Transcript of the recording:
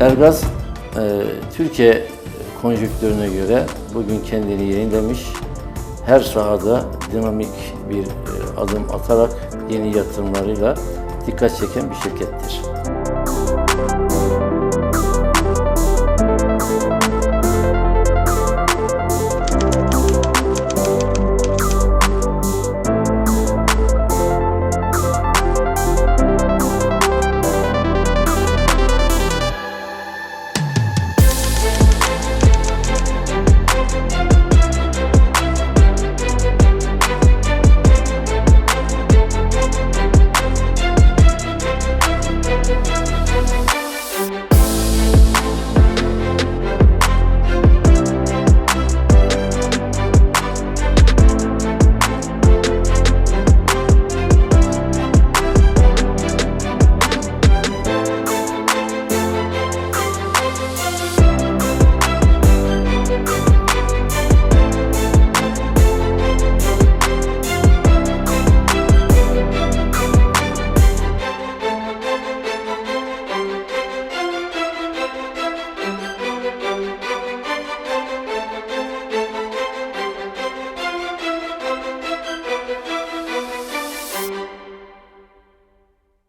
Ergaz, e, Türkiye konjüktürüne göre bugün kendini yenilemiş, her sahada dinamik bir e, adım atarak yeni yatırımlarıyla dikkat çeken bir şirkettir.